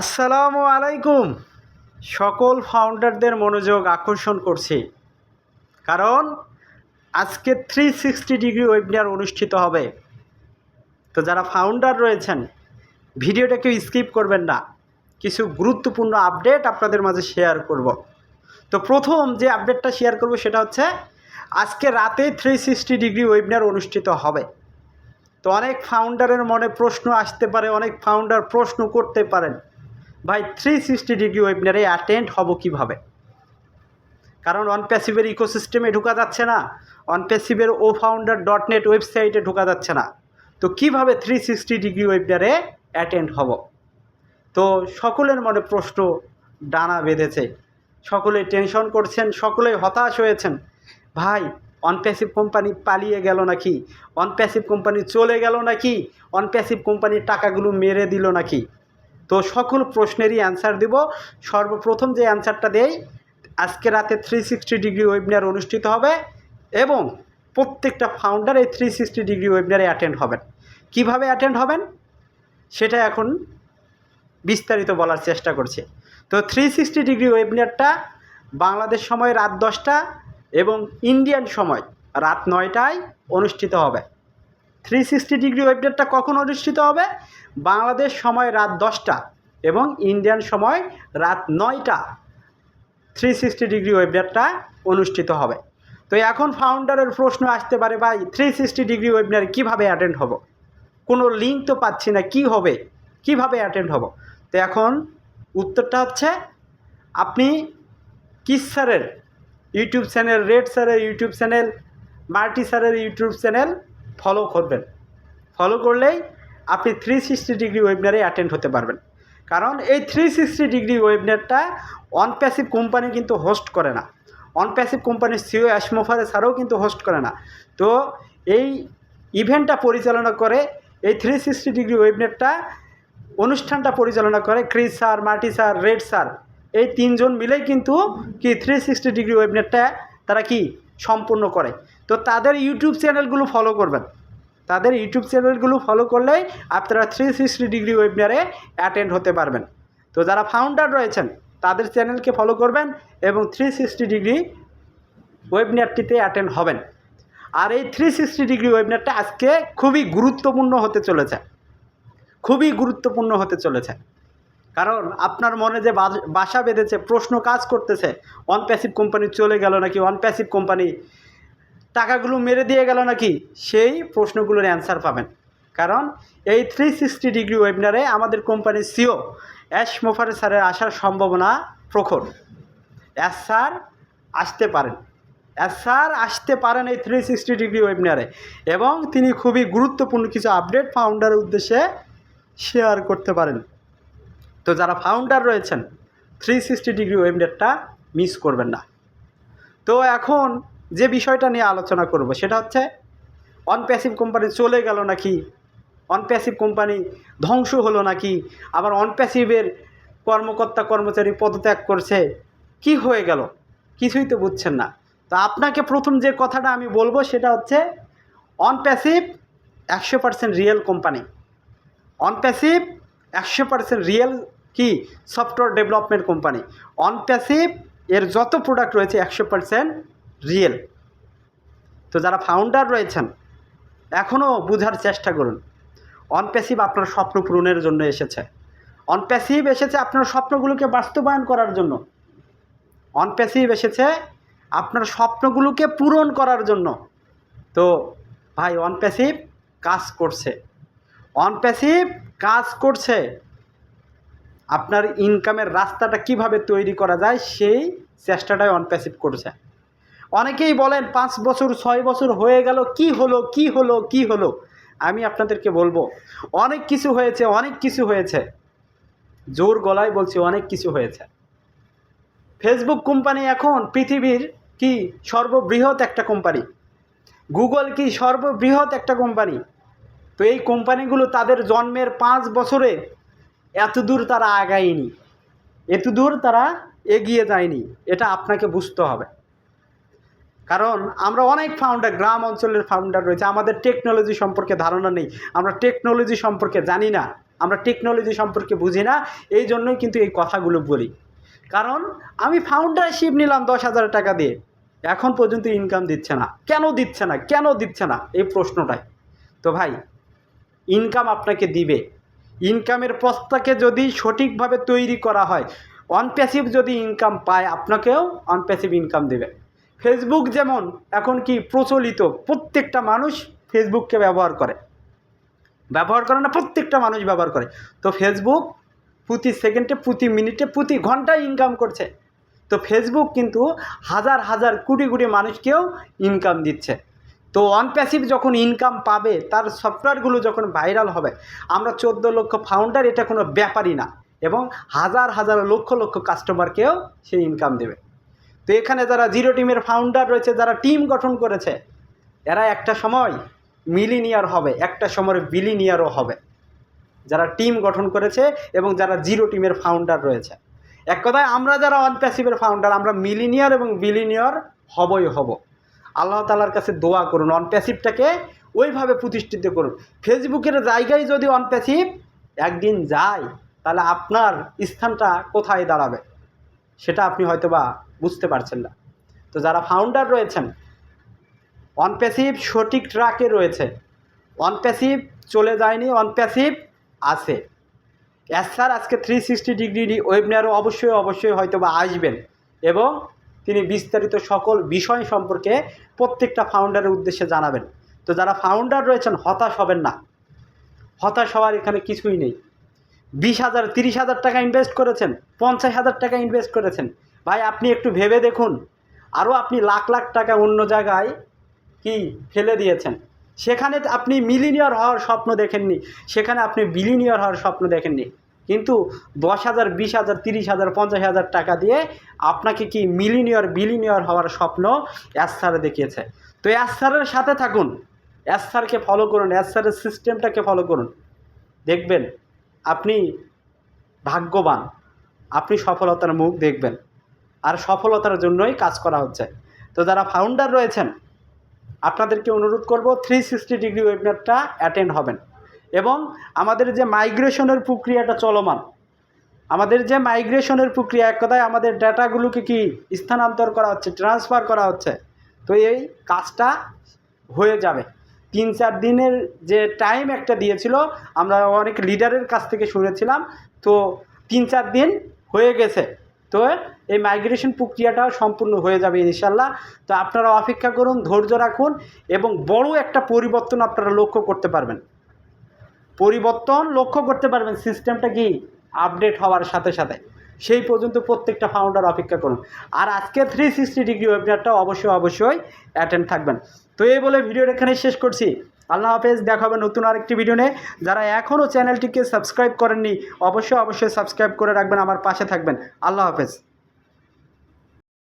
আসসালামু আলাইকুম। সকল ফাউন্ডারদের মনোযোগ আকর্ষণ করছি। কারণ আজকে থ্রি সিক্সটি ডিগ্রি ওয়েবিনার অনুষ্ঠিত হবে। তো যারা ফাউন্ডার রয়েছেন, ভিডিওটা কেউ স্কিপ করবেন না। কিছু গুরুত্বপূর্ণ আপডেট আপনাদের মাঝে শেয়ার করব। তো প্রথম যে আপডেটটা শেয়ার করব সেটা হচ্ছে, আজকে রাতে থ্রি সিক্সটি ডিগ্রি ওয়েবিনার অনুষ্ঠিত হবে। তো অনেক ফাউন্ডারের মনে প্রশ্ন আসতে পারে, অনেক ফাউন্ডার প্রশ্ন করতে পারেন। ভাই থ্রি সিক্সটি ডিগ্রি ওয়েবিনারে অ্যাটেন্ড হব কীভাবে? কারণ অনপ্যাসিভের ইকোসিস্টেমে ঢোকা যাচ্ছে না অনপ্যাসিভের ও ফাউন্ডার ডট নেট ওয়েবসাইটে ঢোকা যাচ্ছে না। তো কীভাবে থ্রি সিক্সটি ডিগ্রি ওয়েবিনারে অ্যাটেন্ড হব? তো সকলের মনে প্রশ্ন ডানা বেঁধেছে। সকলে টেনশন করছেন, সকলে হতাশ হয়েছেন। ভাই অনপ্যাসিভ কোম্পানি পালিয়ে গেল নাকি? অনপ্যাসিভ কোম্পানি চলে গেল নাকি? অনপ্যাসিভ কোম্পানির টাকাগুলো মেরে দিল নাকি? তো সকল প্রশ্নেরই অ্যান্সার দিব। সর্বপ্রথম যে অ্যান্সারটা দেই, আজকে রাতে থ্রি সিক্সটি ডিগ্রি ওয়েবিনার অনুষ্ঠিত হবে এবং প্রত্যেকটা ফাউন্ডার এই থ্রি সিক্সটি ডিগ্রি ওয়েবিনারে অ্যাটেন্ড হবেন। কীভাবে অ্যাটেন্ড হবেন? সেটা এখন বিস্তারিত বলার চেষ্টা করছি। তো থ্রি সিক্সটি ডিগ্রি ওয়েবিনারটা বাংলাদেশ সময় রাত দশটা এবং ইন্ডিয়ান সময় রাত নয়টায় অনুষ্ঠিত হবে। থ্রি সিক্সটি ডিগ্রি ওয়েবিনারটা কখন অনুষ্ঠিত হবে? বাংলাদেশ সময় রাত দশটা এবং ইন্ডিয়ান সময় রাত নয়টা। থ্রি সিক্সটি ডিগ্রি ওয়েবিনারটা অনুষ্ঠিত হবে। তো এখন ফাউন্ডারের প্রশ্ন আসতে পারে, ভাই থ্রি সিক্সটি ডিগ্রি ওয়েবিনারে কীভাবে অ্যাটেন্ড হব? কোনো লিঙ্ক তো পাচ্ছি না, কি হবে? কীভাবে অ্যাটেন্ড হব? তো এখন উত্তরটা হচ্ছে, আপনি কিস স্যারের, ইউটিউব চ্যানেল, রেড স্যারের ইউটিউব চ্যানেল মার্টি স্যারের ইউটিউব চ্যানেল ফলো করবেন। ফলো করলেই আপনি থ্রি সিক্সটি ডিগ্রি ওয়েবিনারে অ্যাটেন্ড হতে পারবেন। কারণ এই থ্রি সিক্সটি ডিগ্রি ওয়েবিনারটা অনপ্যাসিভ কোম্পানি কিন্তু হোস্ট করে না। অনপ্যাসিভ কোম্পানির সিও অ্যাসমোফারে স্যারও কিন্তু হোস্ট করে না। তো এই ইভেন্টটা পরিচালনা করে, এই থ্রি সিক্সটি ডিগ্রি ওয়েবিনারটা অনুষ্ঠানটা পরিচালনা করে Chris sir Marty sir Red sir, এই তিনজন মিলেই কিন্তু কি থ্রি সিক্সটি ডিগ্রি ওয়েবিনারটা তারা কি সম্পূর্ণ করে। তো তাদের ইউটিউব চ্যানেলগুলো ফলো করবেন। তাদের ইউটিউব চ্যানেলগুলো ফলো করলেই আপনারা থ্রি সিক্সটি ডিগ্রি ওয়েবিনারে অ্যাটেন্ড হতে পারবেন। তো যারা ফাউন্ডার রয়েছেন, তাদের চ্যানেলকে ফলো করবেন এবং থ্রি সিক্সটি ডিগ্রি ওয়েবিনারটিতে অ্যাটেন্ড হবেন। আর এই থ্রি সিক্সটি ডিগ্রি ওয়েবিনারটা আজকে খুবই গুরুত্বপূর্ণ হতে চলেছে। খুবই গুরুত্বপূর্ণ হতে চলেছে। কারণ আপনার মনে যে বাস- বেঁধেছে, প্রশ্ন কাজ করতেছে অনপ্যাসিভ কোম্পানি চলে গেল নাকি অনপ্যাসিভ কোম্পানি টাকাগুলো মেরে দিয়ে গেল নাকি? সেই প্রশ্নগুলোর অ্যান্সার পাবেন। কারণ এই থ্রি সিক্সটি ডিগ্রি ওয়েবিনারে আমাদের কোম্পানির সিও অ্যাশ মোফারে স্যারের আসার সম্ভাবনা প্রখর। অ্যাস স্যার আসতে পারেন। অ্যাস স্যার আসতে পারেন এই থ্রি সিক্সটি ডিগ্রি ওয়েবিনারে এবং তিনি খুবই গুরুত্বপূর্ণ কিছু আপডেট ফাউন্ডারের উদ্দেশ্যে শেয়ার করতে পারেন। তো যারা ফাউন্ডার রয়েছেন থ্রি সিক্সটি ডিগ্রি ওয়েবিনারটা মিস করবেন না। তো এখন যে বিষয়টা নিয়ে আলোচনা করব, সেটা হচ্ছে অনপ্যাসিভ কোম্পানি চলে গেল নাকি? অনপ্যাসিভ কোম্পানি ধ্বংস হলো নাকি? আবার অনপ্যাসিভের কর্মকর্তা, কর্মচারী পদত্যাগ করছে, কি হয়ে গেল? কিছুই তো বুঝছেন না। তো আপনাকে প্রথম যে কথাটা আমি বলব, সেটা হচ্ছে অনপ্যাসিভ একশো পার্সেন্ট রিয়েল কোম্পানি অনপ্যাসিভ একশো পার্সেন্ট রিয়েল কি? সফটওয়্যার ডেভেলপমেন্ট কোম্পানি অনপ্যাসিভ এর যত প্রোডাক্ট রয়েছে, একশো পার্সেন্ট রিয়েল তো যারা ফাউন্ডার রয়েছেন এখনও বোঝার চেষ্টা করুন। অনপ্যাসিভ আপনার স্বপ্ন পূরণের জন্য এসেছে। অনপ্যাসিভ এসেছে আপনার স্বপ্নগুলোকে বাস্তবায়ন করার জন্য। অনপ্যাসিভ এসেছে আপনার স্বপ্নগুলোকে পূরণ করার জন্য। তো ভাই অনপ্যাসিভ কাজ করছে। অনপ্যাসিভ কাজ করছে। আপনার ইনকামের রাস্তাটা কীভাবে তৈরি করা যায়, সেই চেষ্টাটাই অনপ্যাসিভ করছে। অনেকেই বলেন পাঁচ বছর, ছয় বছর হয়ে গেল, কি হলো কি হলো কি হলো? আমি আপনাদেরকে বলব, অনেক কিছু হয়েছে, অনেক কিছু হয়েছে। জোর গলায় বলছি, অনেক কিছু হয়েছে। ফেসবুক কোম্পানি এখন পৃথিবীর কি সর্ববৃহৎ একটা কোম্পানি গুগল কি সর্ববৃহৎ একটা কোম্পানি তো এই কোম্পানিগুলো তাদের জন্মের পাঁচ বছরে এত দূর তারা আগায়নি, এত দূর তারা এগিয়ে যায়নি, এটা আপনাকে বুঝতে হবে। কারণ আমরা অনেক ফাউন্ডার গ্রাম অঞ্চলের ফাউন্ডার রয়েছে, আমাদের টেকনোলজি সম্পর্কে ধারণা নেই, আমরা টেকনোলজি সম্পর্কে জানি না, আমরা টেকনোলজি সম্পর্কে বুঝি না, এই জন্যই কিন্তু এই কথাগুলো বলি। কারণ আমি ফাউন্ডারশিপ নিলাম দশ হাজার টাকা দিয়ে, এখন পর্যন্ত ইনকাম দিচ্ছে না। কেন দিচ্ছে না? কেন দিচ্ছে না? এই প্রশ্নটাই। তো ভাই ইনকাম আপনাকে দিবে। ইনকামের পথটাকে যদি সঠিকভাবে তৈরি করা হয় অনপ্যাসিভ যদি ইনকাম পায়, আপনাকেও অনপ্যাসিভ ইনকাম দেবে। ফেসবুক যেমন এখন কি প্রচলিত, প্রত্যেকটা মানুষ ফেসবুককে ব্যবহার করে। ব্যবহার করে না, প্রত্যেকটা মানুষ ব্যবহার করে। তো ফেসবুক প্রতি সেকেন্ডে প্রতি মিনিটে প্রতি ঘন্টায় ইনকাম করছে। তো ফেসবুক কিন্তু হাজার হাজার, কোটি কোটি মানুষকেও ইনকাম দিচ্ছে। তো অনপ্যাসিভ যখন ইনকাম পাবে, তার সফটওয়্যারগুলো যখন ভাইরাল হবে, আমরা চোদ্দ লক্ষ ফাউন্ডার এটা কোনো ব্যাপারই না। এবং হাজার হাজার, লক্ষ লক্ষ কাস্টমারকেও সে ইনকাম দেবে। তো এখানে যারা জিরো টিমের ফাউন্ডার রয়েছে, যারা টিম গঠন করেছে, এরা একটা সময় মিলিনিয়ার হবে, একটা সময় বিলিনিয়ারও হবে। যারা টিম গঠন করেছে এবং যারা জিরো টিমের ফাউন্ডার রয়েছে। এক কথায়, আমরা যারা অনপ্যাসিভের ফাউন্ডার আমরা মিলিনিয়ার এবং বিলিনিয়ার হবই হব। আল্লাহ তালার কাছে দোয়া করুন অনপ্যাসিভটাকে ওইভাবে প্রতিষ্ঠিত করুন। ফেসবুকের জায়গায় যদি অনপ্যাসিভ একদিন যায়, তাহলে আপনার স্থানটা কোথায় দাঁড়াবে? সেটা আপনি হয়তো বা বুঝতে পারছেন না। তো যারা ফাউন্ডার রয়েছেন অনপ্যাসিভ সঠিক ট্র্যাকে রয়েছে অনপ্যাসিভ চলে যায়নি অনপ্যাসিভ আছে। স্যার আজকে থ্রি সিক্সটি ডিগ্রি ওয়েবিনারও অবশ্যই অবশ্যই হয়তো বা আসবেন এবং তিনি বিস্তারিত সকল বিষয় সম্পর্কে প্রত্যেকটা ফাউন্ডারের উদ্দেশ্যে জানাবেন। তো যারা ফাউন্ডার রয়েছেন, হতাশ হবেন না। হতাশ হওয়ার এখানে কিছুই নেই। বিশ হাজার, তিরিশ হাজার টাকা ইনভেস্ট করেছেন, পঞ্চাশ হাজার টাকা ইনভেস্ট করেছেন। ভাই, আপনি একটু ভেবে দেখুন। আরও আপনি লাখ লাখ টাকা অন্য জায়গায় কি ফেলে দিয়েছেন। সেখানে আপনি মিলিনিয়র হওয়ার স্বপ্ন দেখেননি। সেখানে আপনি বিলিনিয়র হওয়ার স্বপ্ন দেখেননি। কিন্তু দশ হাজার, বিশ হাজার, তিরিশ হাজার, পঞ্চাশ হাজার টাকা দিয়ে আপনাকে কি মিলিনিয়র, বিলিনিয়র হওয়ার স্বপ্ন অ্যাসারে দেখিয়েছে। তো অ্যাসারের সাথে থাকুন। অ্যাসারকে ফলো করুন। অ্যাসারের সিস্টেমটাকে ফলো করুন। দেখবেন, আপনি ভাগ্যবান। আপনি সফলতার মুখ দেখবেন। আর সফলতার জন্যই কাজ করা হচ্ছে। তো যারা ফাউন্ডার রয়েছেন, আপনাদেরকে অনুরোধ করব থ্রি সিক্সটি ডিগ্রি ওয়েবিনারটা অ্যাটেন্ড হবেন। এবং আমাদের যে মাইগ্রেশনের প্রক্রিয়াটা চলমান, আমাদের যে মাইগ্রেশনের প্রক্রিয়া এক কথায় আমাদের ডেটাগুলোকে কি স্থানান্তর করা হচ্ছে ট্রান্সফার করা হচ্ছে, তো এই কাজটা হয়ে যাবে। তিন চার দিনের যে টাইম একটা দিয়েছিল, আমরা অনেক লিডারের কাছ থেকে শুনেছিলাম, তো তিন চার দিন হয়ে গেছে। তো এই মাইগ্রেশন প্রক্রিয়াটাও সম্পূর্ণ হয়ে যাবে ইনশাল্লাহ তো আপনারা অপেক্ষা করুন, ধৈর্য রাখুন এবং বড় একটা পরিবর্তন আপনারা লক্ষ্য করতে পারবেন। পরিবর্তন লক্ষ্য করতে পারবেন সিস্টেমটা কি? আপডেট হওয়ার সাথে সাথে। সেই পর্যন্ত প্রত্যেকটা ফাউন্ডার অপেক্ষা করুন। আর আজকে থ্রি সিক্সটি ডিগ্রি ওয়েবিনারটা অবশ্যই অবশ্যই অ্যাটেন্ড থাকবেন। তো এই বলে ভিডিওটা এখানে শেষ করছি। আল্লাহ হাফেজ, দেখা হবে নতুন আরেকটি ভিডিও নিয়ে। যারা এখনও চ্যানেলটিকে সাবস্ক্রাইব করেননি, অবশ্যই অবশ্যই সাবস্ক্রাইব করে রাখবেন, আমার পাশে থাকবেন। আল্লাহ হাফেজ।